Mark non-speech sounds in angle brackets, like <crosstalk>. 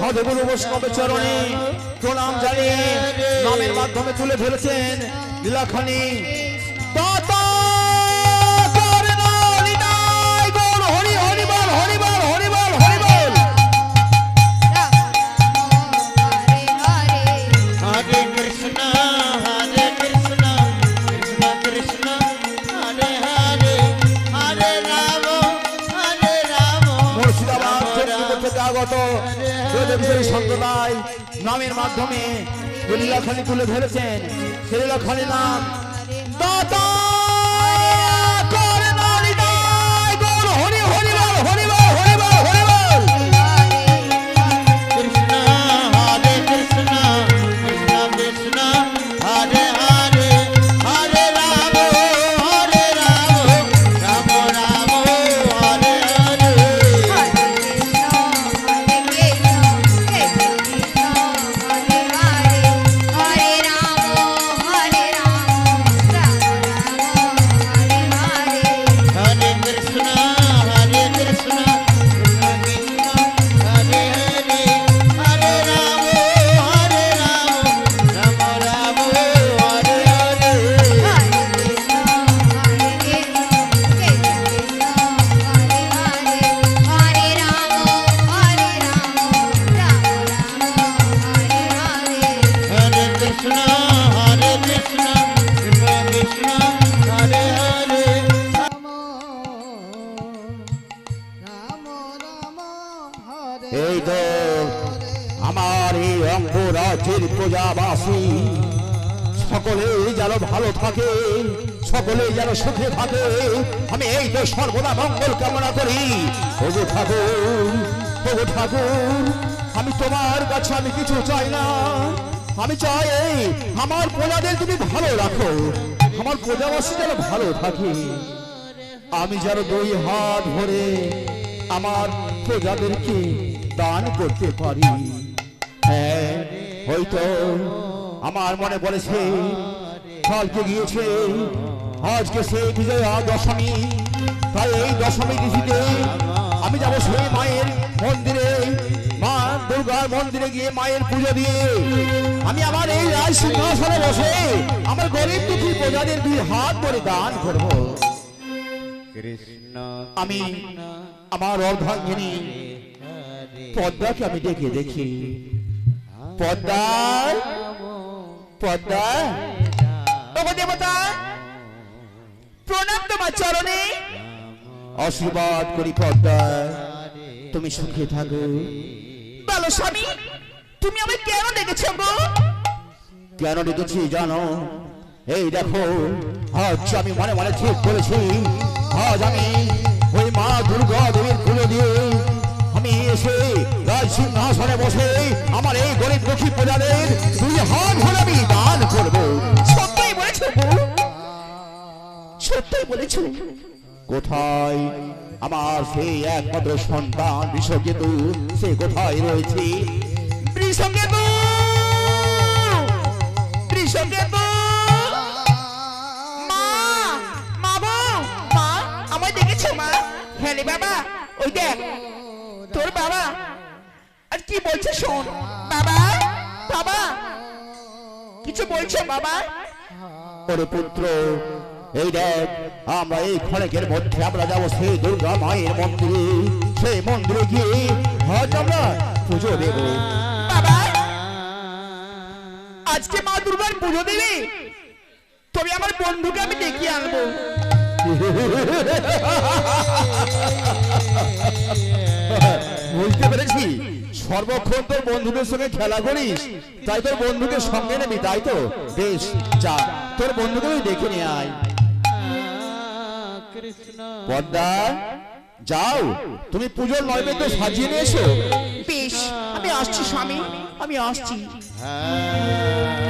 সাধুগুরু বৈষ্ণবের চরণে প্রণাম জানিয়ে নামের মাধ্যমে তুলে ধরেছেন লীলাখানি। আগত সম্প্রদায় নামের মাধ্যমে লীলাখানি তুলে ধরেছেন সেই লীলাখানি নাম দাতা এই প্রজাবাসী সকলেই যেন ভালো থাকে সকলেই যেন সুখে থাকে, আমি এই তো সর্বদা মঙ্গল কামনা করি। ওগো ঠাকুর ওগো ঠাকুর, আমি তোমার কাছে আমি কিছু চাই না। আমি চাই আমার প্রজাদের তুমি ভালো রাখো, আমার প্রজাবাসী যেন ভালো থাকে। আমি যেন দুই হাত ভরে আমার প্রজাদেরকে দান করতে পারি। হ্যাঁ হয়তো আমার মনে পড়েছে কালকে গিয়েছে। আজকে সেই বিজয়া দশমী তাই এই দশমী তিথিতে আমি যাব সেই মায়ের মন্দিরে মা দুর্গার মন্দিরে গিয়ে মায়ের পুজো দিয়ে। আমি আমার এই রাজ সিংহাসনে বসে আমার গরিব দুঃখী প্রজাদের দুই হাত ধরে দান করব। কৃষ্ণ আমি আমার অর্ধাঙ্গিনী পদ্মাকে আমি ডেকে দেখি। পদ্মা। পদ্মা। ওগো দেবতা প্রণাম তোমার চরণে। আশীর্বাদ করি পদ্মা। তুমি সুখে থাকো। বলো স্বামী, তুমি আমায় কেন দেখেছ গো? কেন ডেকেছি জানো? এই দেখো, আজ আমি মনে মনে ঠিক করেছি। আজ আমি ওই মা দুর্গা দেবীর পুজো দিয়ে আমি এসে রাজ সিংহাসনে বসে আমার এই গরিব দুঃখী প্রজাদের দুই হাত ভরে আমি দান করব। সত্যই বলেছ গো সত্যই বলেছ। কোথায় আমার সেই একমাত্র সন্তান বিশ্বকেতু? সে কোথায় রয়েছে? বৃষকেতু বৃষকেতু মা! মা মা আমায় দেখেছ মা? হ্যাঁ বাবা ওই দেখ। তোর বাবা? আর কি বলছে শোন? বাবা? বাবা? কিছু বলছো বাবা? ওরে পুত্র এই দেখ আমরা এই ক্ষণেকের মধ্যে আমরা যাব সেই দুর্গা মায়ের মন্দিরে। সেই মন্দিরে গিয়ে আজ আমরা পুজো দেব। বাবা আজকে মা দুর্গার পুজো দেবে তবে আমার বন্ধুকে আমি ডেকে আনব। <laughs> বুঝতে পেরেছি? সর্বক্ষণ তোর বন্ধুদের সঙ্গে খেলা করিস তাই তোর বন্ধুকে সঙ্গে নেবি তাই তো? বেশ যা তোর বন্ধুকে দেখে নিয়ে আয়। পদ্মা যাও তুমি পুজোর নৈবেদ্য সাজিয়ে নিয়ে এসো। বেশ আমি আসছি স্বামী আমি আসছি। হরে